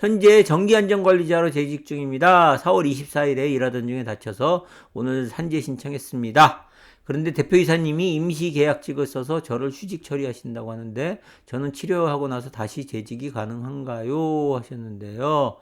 현재 정기안전관리자로 재직 중입니다. 4월 24일에 일하던 중에 다쳐서 오늘 산재 신청했습니다. 그런데 대표이사님이 임시계약직을 써서 저를 휴직 처리하신다고 하는데 저는 치료하고 나서 다시 재직이 가능한가요? 하셨는데요.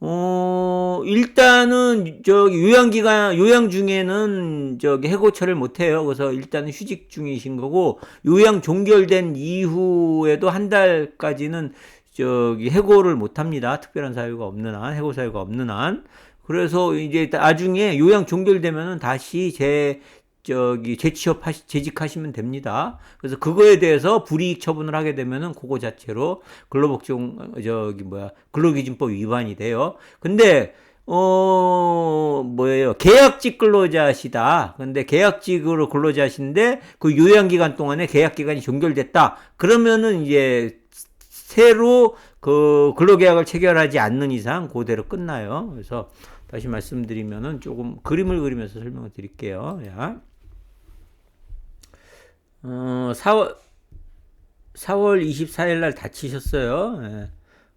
어, 일단은, 저기, 요양기간, 요양 중에는, 저기, 해고처를 못해요. 그래서 일단은 휴직 중이신 거고, 요양 종결된 이후에도 한 달까지는, 저기, 해고를 못 합니다. 특별한 사유가 없는 한, 해고 사유가 없는 한. 그래서 이제 나중에 요양 종결되면은 다시 재, 저기 재취업 하시, 재직하시면 됩니다. 그래서 그거에 대해서 불이익 처분을 하게 되면은 그거 자체로 근로복종 저기 뭐야 근로기준법 위반이 돼요. 근데 어 뭐예요 계약직 근로자시다. 근데 계약직으로 근로자신데 그 요양 기간 동안에 계약 기간이 종결됐다. 그러면은 이제 새로 그 근로계약을 체결하지 않는 이상 그대로 끝나요. 그래서 다시 말씀드리면은 조금 그림을 그리면서 설명을 드릴게요. 야. 어, 4월, 4월 24일 날 다치셨어요. 예.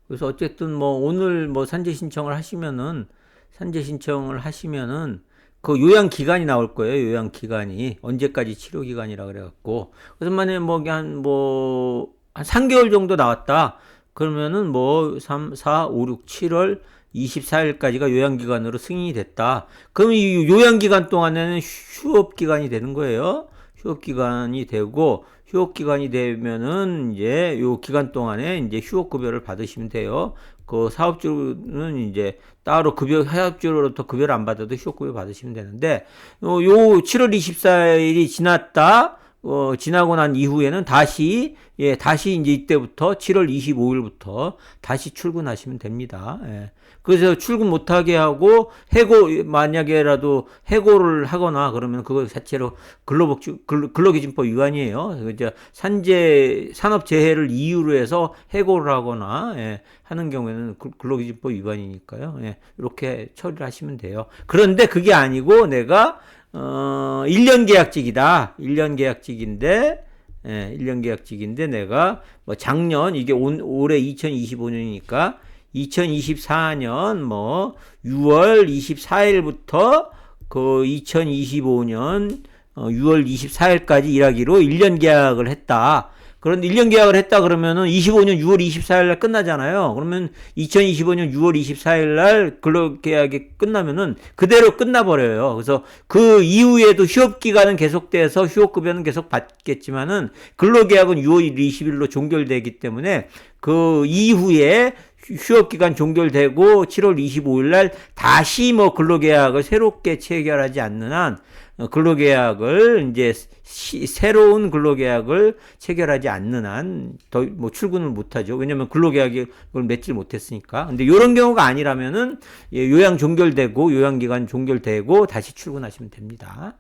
그래서 어쨌든 뭐 오늘 뭐 산재 신청을 하시면은 산재 신청을 하시면은 그 요양 기간이 나올 거예요. 요양 기간이 언제까지 치료 기간이라 그래 갖고 그래서 만약에 뭐한뭐 한 3개월 정도 나왔다. 그러면은 뭐 3, 4, 5, 6, 7월 24일까지가 요양기간으로 승인이 됐다. 그럼 이 요양기간 동안에는 휴업기간이 되는 거예요. 휴업기간이 되고, 휴업기간이 되면은 이제 요 기간 동안에 이제 휴업급여를 받으시면 돼요. 그 사업주는 이제 따로 급여, 사업주로부터 급여를 안 받아도 휴업급여 받으시면 되는데, 요, 요 7월 24일이 지났다. 어, 지나고 난 이후에는 다시, 예, 다시 이제 이때부터 7월 25일부터 다시 출근하시면 됩니다. 예. 그래서 출근 못하게 하고 해고, 만약에라도 해고를 하거나 그러면 그거 자체로 근로복지, 근로, 근로기준법 위반이에요. 이제 산재, 산업재해를 이유로 해서 해고를 하거나, 예, 하는 경우에는 그 근로기준법 위반이니까요. 예, 이렇게 처리를 하시면 돼요. 그런데 그게 아니고 내가 어, 1년 계약직이다. 1년 계약직인데, 예, 1년 계약직인데 내가 뭐 작년, 이게 온, 올해 2025년이니까 2024년 뭐 6월 24일부터 그 2025년 6월 24일까지 일하기로 1년 계약을 했다. 그런데 1년 계약을 했다 그러면은 25년 6월 24일 날 끝나잖아요. 그러면 2025년 6월 24일 날 근로계약이 끝나면은 그대로 끝나버려요. 그래서 그 이후에도 휴업기간은 계속돼서 휴업급여는 계속 받겠지만은 근로계약은 6월 20일로 종결되기 때문에 그 이후에 휴업기간 종결되고 7월 25일 날 다시 뭐 근로계약을 새롭게 체결하지 않는 한 어, 근로계약을 이제 시, 새로운 근로계약을 체결하지 않는 한 더 뭐 출근을 못하죠. 왜냐하면 근로계약을 맺지 못했으니까. 근데 이런 경우가 아니라면은 예, 요양 종결되고 요양기간 종결되고 다시 출근하시면 됩니다.